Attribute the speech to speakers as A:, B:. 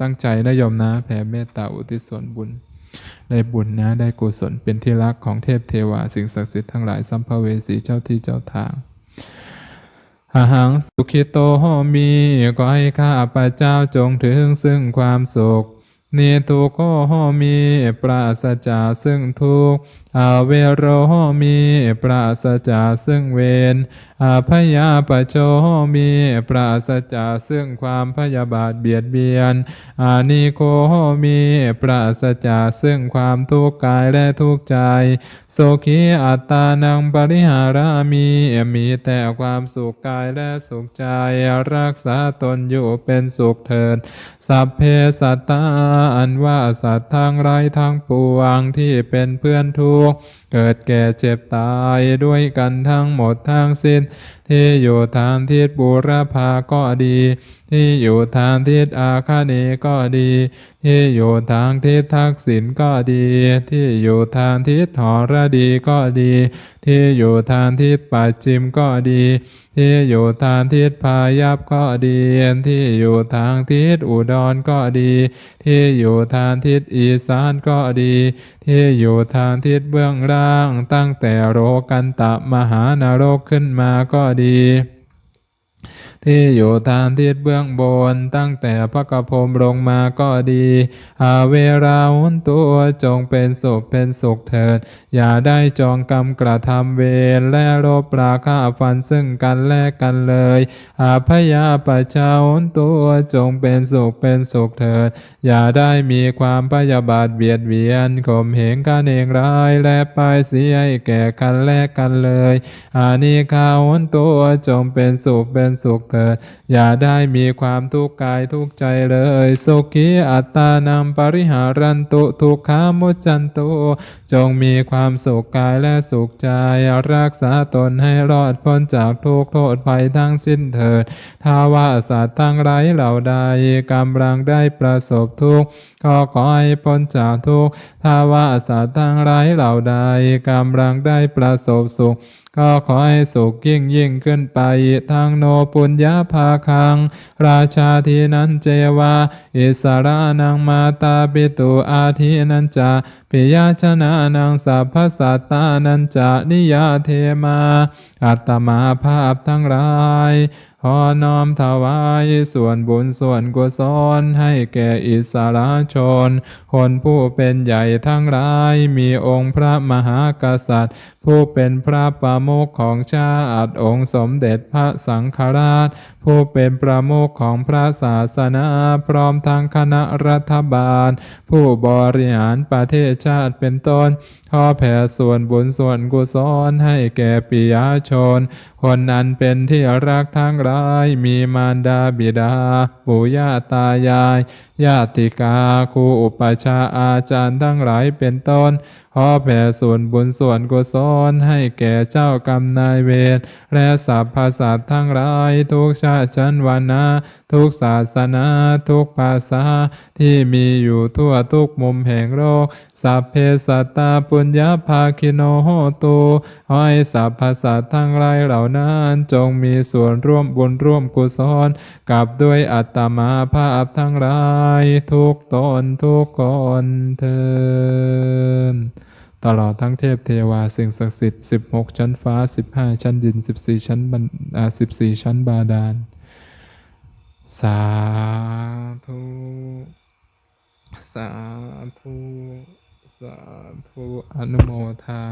A: ตั้งใจนะโยมนะแผ่เมตตาอุทิศส่วนบุญ ได้บุญนะได้กุศลเป็นที่รักของเทพเทวาสิ่งศักดิ์สิทธิ์ทั้งหลายสัมภเวสีเจ้าที่เจ้าทางอาหังสุขิโตมีก็ให้ข้าพระเจ้าจงถึงซึ่งความสุขเนตุโกมีปราศจากซึ่งทุกข์ อาเวโรมีปราศจากซึ่งเวรอาพยาปโชมีปราศจากซึ่งความพยาบาทเบียดเบียนอานิโคมีปราศจากซึ่งความทุกข์กายและทุกข์ใจโสขีอัตตานังปริหารามีมีแต่ความสุขกายและสุขใจ รักษาตนอยู่เป็นสุขเถิด สัพเพสัตตาอันว่าสัตว์ทั้งไรทั้งปวงที่เป็นเพื่อนทุกก เกิดแก่เจ็บตายด้วยกันทั้งหมดทั้งสิ้นที่อยู่ทางทิศบุรพาก็ดี ที่อยู่ทางทิศอาคาเนก็ดี ที่อยู่ทางทิศทักษิณก็ดี ที่อยู่ทางทิศหอระดีก็ดี ที่อยู่ทางทิศปัจจิมก็ดีที่อยู่ทางทิศพายัพก็ดี ที่อยู่ทางทิศอุดรก็ดี ที่อยู่ทางทิศอีสานก็ดี ที่อยู่ทางทิศเบื้องล่าง ตั้งแต่โรกันตะมหานรกขึ้นมาก็ดี ที่อยู่ทางทิศเบื้องบน ตั้งแต่พระกระพรมลงมาก็ดีอาเวราหุนตัวจงเป็นสุขเป็นสุขเถิด อย่าได้จองกรรมกระทำเวรและโรบราฆ่าฟันซึ่งกันและกันเลยอาพยาปะชาหุนตัวจงเป็นสุขเป็นสุขเถิด อย่าได้มีความพยาบาทเบียดเบียนข่มเหงกันเองร้ายและปายเสียแก่กันและกันเลยอานิคาหุนตัวจงเป็นสุขเป็นสุขเถิดอย่าได้มีความทุกข์กายทุกข์ใจเลยสุขีอัตตานังปริหารันตุทุกขามุจันตุจงมีความสุขกายและสุขใจรักษาตนให้รอดพ้นจากทุกข์โทษภัยทั้งสิ้นเถิดถ้าว่าสัตว์ทั้งไรเหล่าใดกำลังได้ประสบทุกข์ก็ขอให้พ้นจากทุกข์ถ้าว่าสัตว์ทั้งไรเหล่าใดกำลังได้ประสบสุข ก็ขอให้สุขยิ่งยิ่งขึ้นไปทางโนปุญญาภาคัง ราชาทีนั้นเจวา อิสรานังมาตาปิตุอาทินันจาปิยาชนะนังสัพพสัตตานันจานิยาเทมา อัตมาภาพทั้งหลาย อน้อมถวายส่วนบุญส่วนกุศลให้แก่อิสราชน คนผู้เป็นใหญ่ทั้งหลายมีองค์พระมหากษัตริย์ ผู้เป็นพระประมุขของชาติองค์สมเด็จพระสังฆราช ผู้เป็นประมุขของพระศาสนาพร้อมทั้งคณะรัฐบาล ผู้บริหารประเทศชาติเป็นต้นขอแผ่ส่วนบุญส่วนกุศลให้แก่ปิยาชน คนนั้นเป็นที่รักทั้งหลายมีมารดาบิดาปู่ย่าตายาย ญาติกาครูอุปชฌาอาจารย์ทั้งหลายเป็นต้น ขอแผ่ส่วนบุญส่วนกุศลให้แก่เจ้ากรรมนายเวร และสรรพสัตว์ทั้งหลายทุกชาติชั้นวรรณะทุกศาสนาทุกภาษาที่มีอยู่ทั่วทุกมุมแห่งโลก สัพเพสัตตาปุญญาภาคิโนโหตุขอให้สรรพสัตทั้งหลายเหล่านั้นจงมีส่วนร่วมบุญร่วมกุศลกับด้วยอัตมาภาพทั้งหลายทุกตนทุกคนเทินตลอดทั้งเทพเทวาสิ่งศักดิ์สิทธิ์ 16 ชั้นฟ้า 15 ชั้นดิน 14 ชั้นบันอ่า14 ชั้นบาดาล สาธุ สาธุ สาธุ อนุโมทา